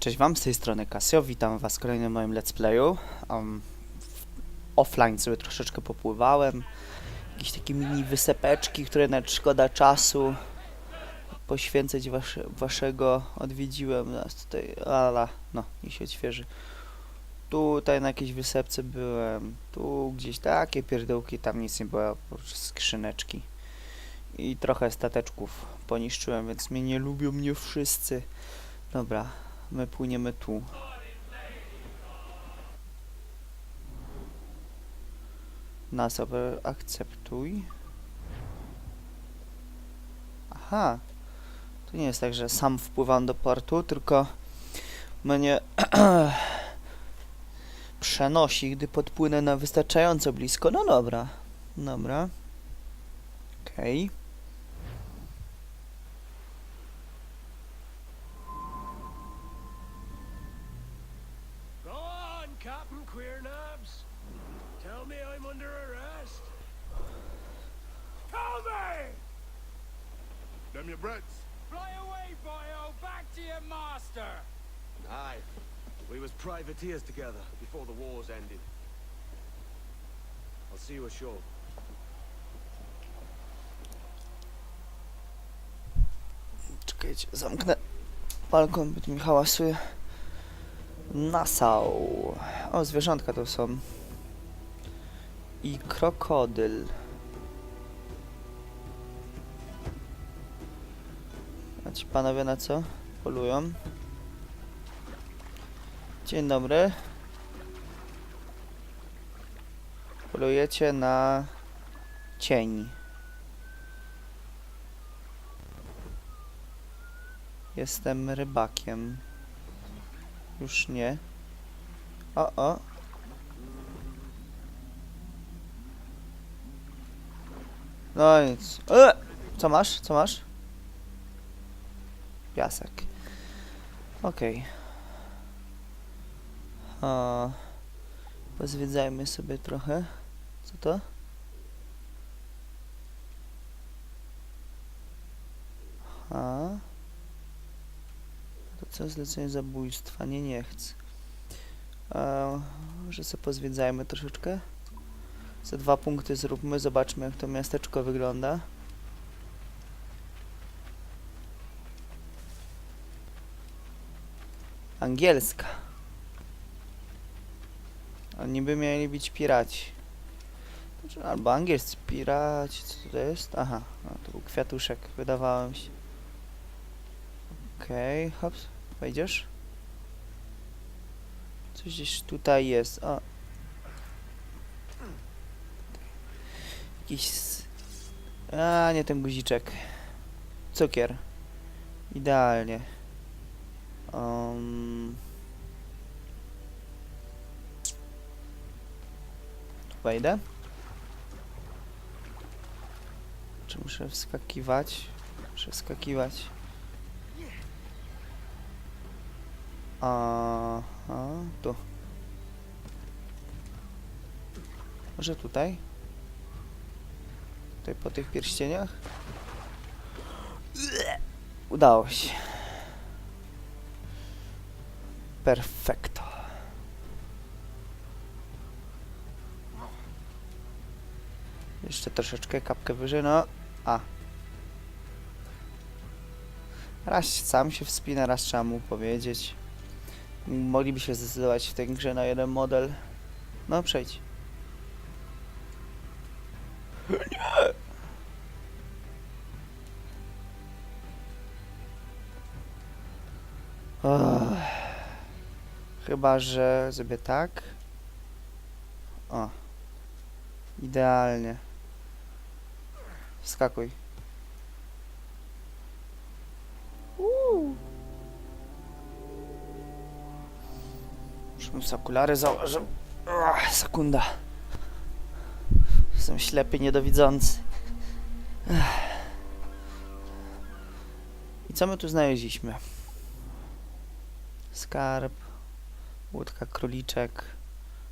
Cześć Wam, z tej strony Casio, witam Was w kolejnym moim let's playu. Um, offline sobie troszeczkę popływałem. Jakieś takie mini wysepeczki, które nawet szkoda czasu poświęcać wasze, Waszego odwiedziłem nas tutaj, ala, no, i się odświeży. Tutaj na jakiejś wysepce byłem, tu gdzieś takie pierdółki, tam nic nie było, oprócz skrzyneczki. I trochę stateczków poniszczyłem, więc mnie nie lubią mnie wszyscy. Dobra, my płyniemy tu. Obe- akceptuj. Aha. To nie jest tak, że sam wpływam do portu, tylko mnie przenosi, gdy podpłynę na wystarczająco blisko. No dobra. Dobra. Okej. Go Captain Queernabs. Tell me I'm under arrest. Tell me! Them your breads? Fly away, boyo! Back to your master! Aye. We was privateers together before the wars ended. I'll see you ashore. Czekajcie, zamknę balkon, bo tu mi hałasuje. Nassau. O, zwierzątka to są. I krokodyl. A ci panowie na co? Polują. Dzień dobry. Polujecie na cień. Jestem rybakiem. Już nie. O, o. No nic. E! Co masz? Co masz? Piasek. Okej. Okay. Pozwiedzajmy sobie trochę. Co to? A. To co? Zlecenie zabójstwa. Nie, nie chcę. E, może sobie pozwiedzajmy troszeczkę. Za dwa punkty zróbmy. Zobaczmy jak to miasteczko wygląda. Angielska. Oni by mieli być piraci. Znaczy, Albo angielscy piraci. Co to jest? Aha, no, to był kwiatuszek. Wydawało mi się. Okej, okay, hops, wejdziesz? Coś gdzieś tutaj jest, o. Jakiś... A, nie ten guziczek. Cukier. Idealnie. Um... Wejdę. Czy muszę wskakiwać? Muszę wskakiwać. Aha, tu. Może tutaj? Tutaj po tych pierścieniach? Udało się. Perfekto. Jeszcze troszeczkę, kapkę wyżej, no. A. Raz sam się wspina, raz trzeba mu powiedzieć. Mogliby się zdecydować w tej grze na jeden model. No, przejdź. Nie. Och. Chyba, że zrobię tak. O. Idealnie. Wskakuj. Muszę sobie okulary założył. Ach, sekunda. Jestem ślepy, niedowidzący. I co my tu znaleźliśmy? Skarb, łódka, króliczek,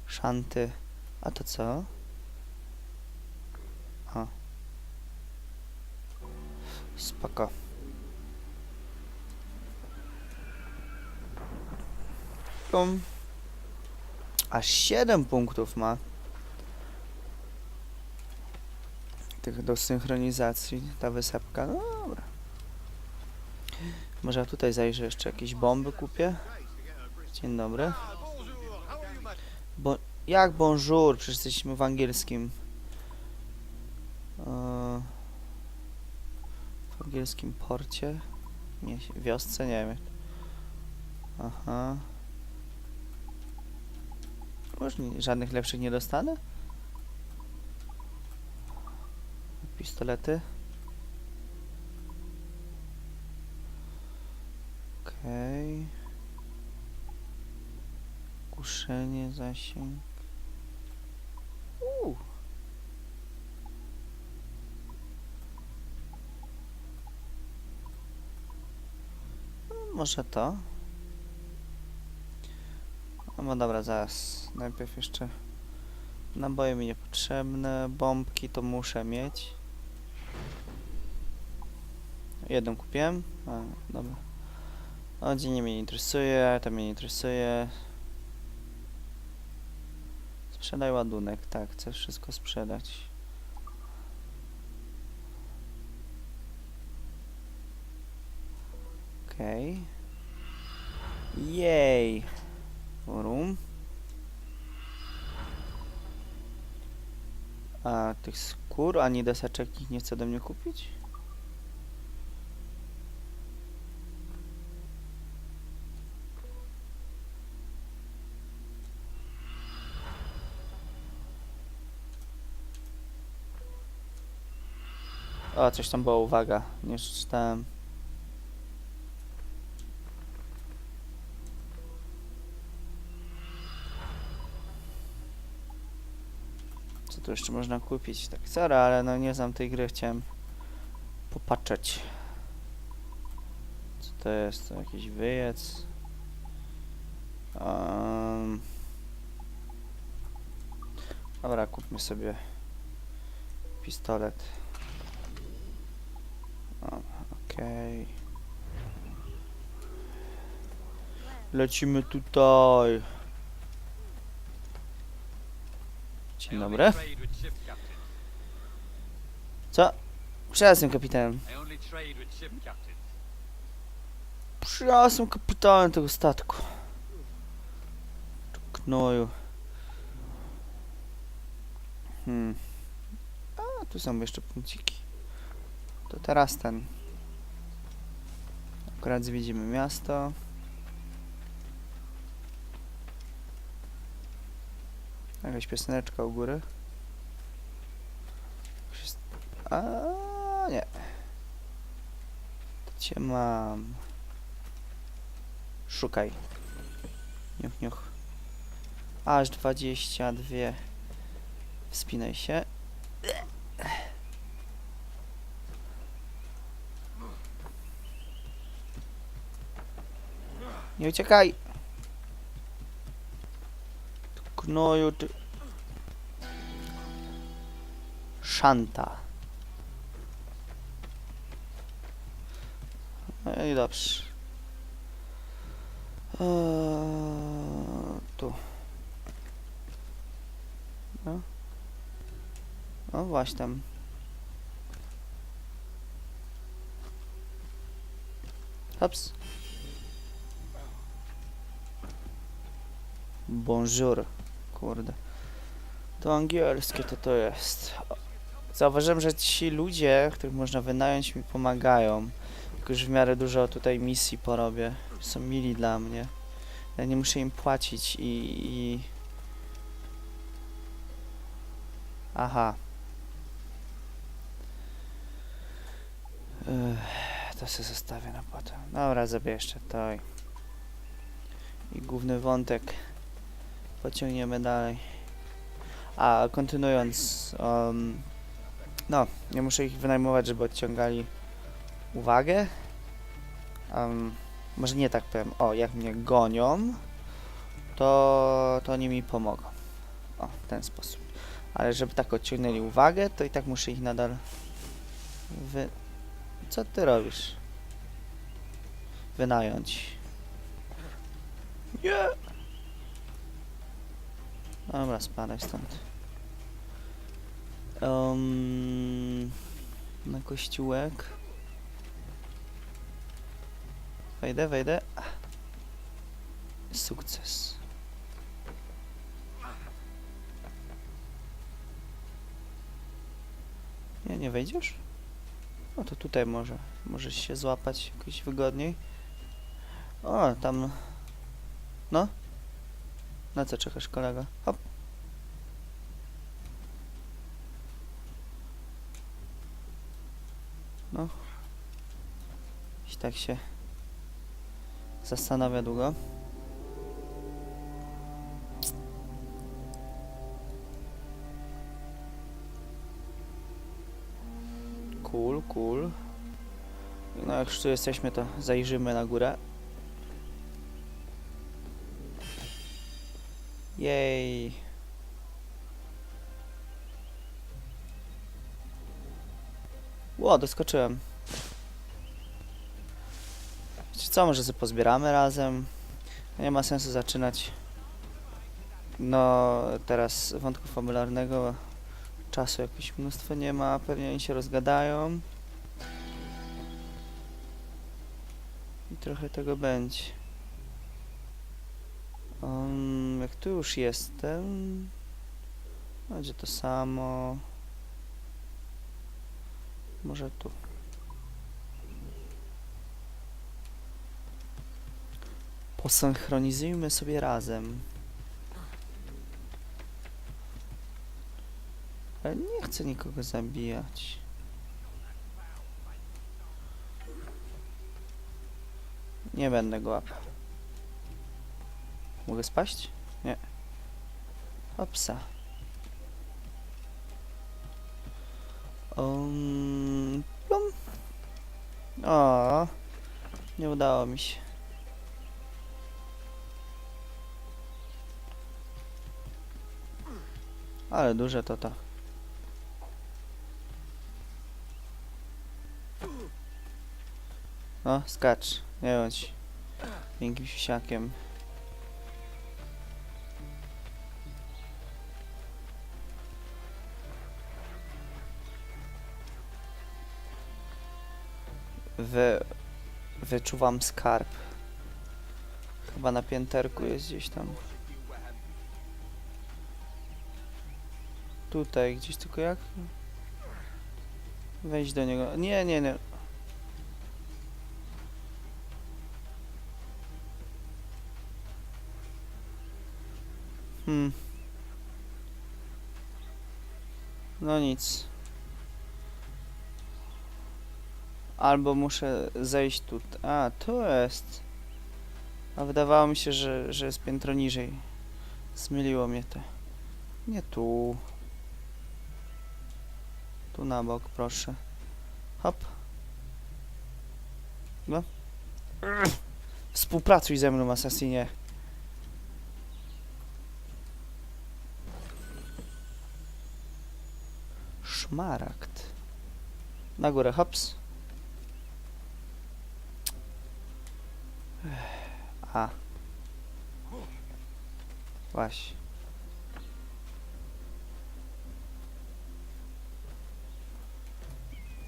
szanty. A to co? A. Spoko. Aż 7 punktów ma. Tych do synchronizacji, ta wysepka. No dobra. Może ja tutaj zajrzę jeszcze jakieś bomby kupię. Dzień dobry. Bo jak bonjour? Przecież jesteśmy w angielskim. Eee, w angielskim porcie. Nie, wiosce, nie wiem. Aha. Może nie, żadnych lepszych nie dostanę? Pistolety. Okej. Kuszenie, zasięg. Uuu. Może to? No bo dobra, zaraz. Najpierw jeszcze naboje mi niepotrzebne. Bombki to muszę mieć. Jedną kupiłem. A, dobra. Odzienie mnie nie interesuje, to mnie nie interesuje. Sprzedaj ładunek, tak, chcę wszystko sprzedać. Okej. Jej. Forum. A tych skór ani deseczek nikt nie chce ode mnie kupić? O, coś tam było, uwaga, nie przeczytałem. Tu jeszcze można kupić? Tak, sorry, ale no nie znam tej gry, chciałem popatrzeć. Co to jest? To jakiś wyjec? Um, dobra, kupmy sobie pistolet. Okej. Lecimy tutaj. Dzień dobry. Co? Przyjaznym kapitanem. Przyjaznym kapitanem tego statku. Tu Gnoju. Hmm. A, tu są jeszcze punkciki. To teraz ten. Akurat zwiedzimy miasto. Jakaś pioseneczka u góry. A nie. To cię mam. Szukaj. Niuch, niuch. Aż 22. Wspinaj się. Nie uciekaj! Szanta. No i dobrze. Eee, tu. No. No właśnie tam. Bonjour. Kurde. To angielskie to to jest. Zauważyłem, że ci ludzie, których można wynająć mi pomagają. Tylko już w miarę dużo tutaj misji porobię. Są mili dla mnie. Ja nie muszę im płacić i... i... Aha. To sobie zostawię na potem. Dobra, zrobię jeszcze to i... I główny wątek pociągniemy dalej. A kontynuując, um, no, nie muszę ich wynajmować, żeby odciągali uwagę. Um, może nie tak powiem. O, jak mnie gonią, to, to oni mi pomogą. O, w ten sposób. Ale żeby tak odciągnęli uwagę, to i tak muszę ich nadal wy... Co ty robisz? Wynająć. Nie! Dobra, spadaj stąd. Um, na kościółek. Wejdę, wejdę. Sukces. Nie, nie wejdziesz? No to tutaj może. Możesz się złapać jakoś wygodniej. O, tam... No. Na co czekasz, kolega? Hop. No. I tak się zastanawia długo. Cool, cool. No jak już tu jesteśmy, to zajrzymy na górę. Jej. Ło, doskoczyłem. Wiecie co, może sobie pozbieramy razem. Nie ma sensu zaczynać. No, teraz wątku fabularnego czasu jakieś mnóstwo nie ma, pewnie oni się rozgadają. I trochę tego będzie. Um, jak tu już jestem, będzie to samo. Może tu. Posynchronizujmy sobie razem. Ale nie chcę nikogo zabijać. Nie będę go łapał. Mogę spaść? Nie. Opsa. Um. O, nie udało mi się. Ale duże to to. No, skacz. Nie bądź miękkim siusiakiem. Wy... Wyczuwam skarb. Chyba na pięterku jest gdzieś tam. Tutaj gdzieś tylko jak? Wejść do niego. Nie, nie, nie. Hmm. No nic. Albo muszę zejść tu. A, tu jest. A wydawało mi się, że, że jest piętro niżej. Zmyliło mnie to. Nie tu. Tu na bok, proszę. Hop. No. Współpracuj ze mną, Assassinie. Szmaragd. Na górę, hops. Ech, A. Właśnie.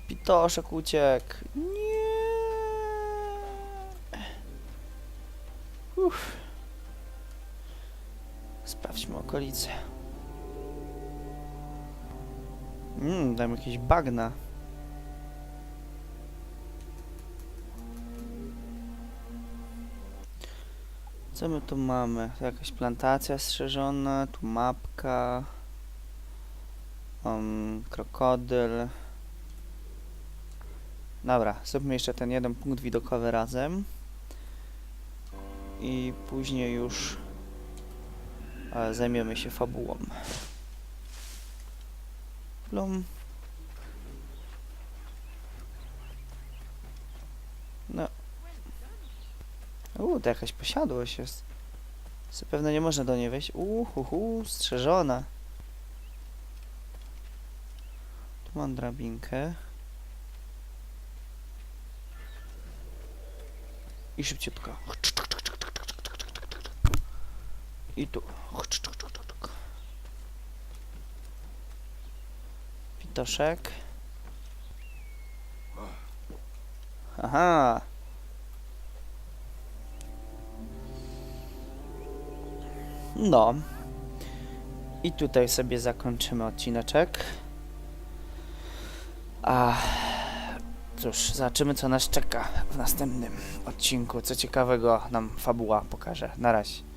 Pitoszek uciekł. Nie. Uff. Sprawdźmy okolice. Mmm, tam jakieś bagna. Co my tu mamy? Jakaś plantacja strzeżona, tu mapka. Um, krokodyl. Dobra, zróbmy jeszcze ten jeden punkt widokowy razem. I później już e, zajmiemy się fabułą. Plum. Uuu, to jakaś posiadłość jest. Zapewne nie można do niej wejść. Uhuhu, strzeżona. Tu mam drabinkę. I szybciutko. I tu. Pitoszek. Aha. No. I tutaj sobie zakończymy odcineczek. A cóż, zobaczymy co nas czeka w następnym odcinku. Co ciekawego nam fabuła pokaże. Na razie.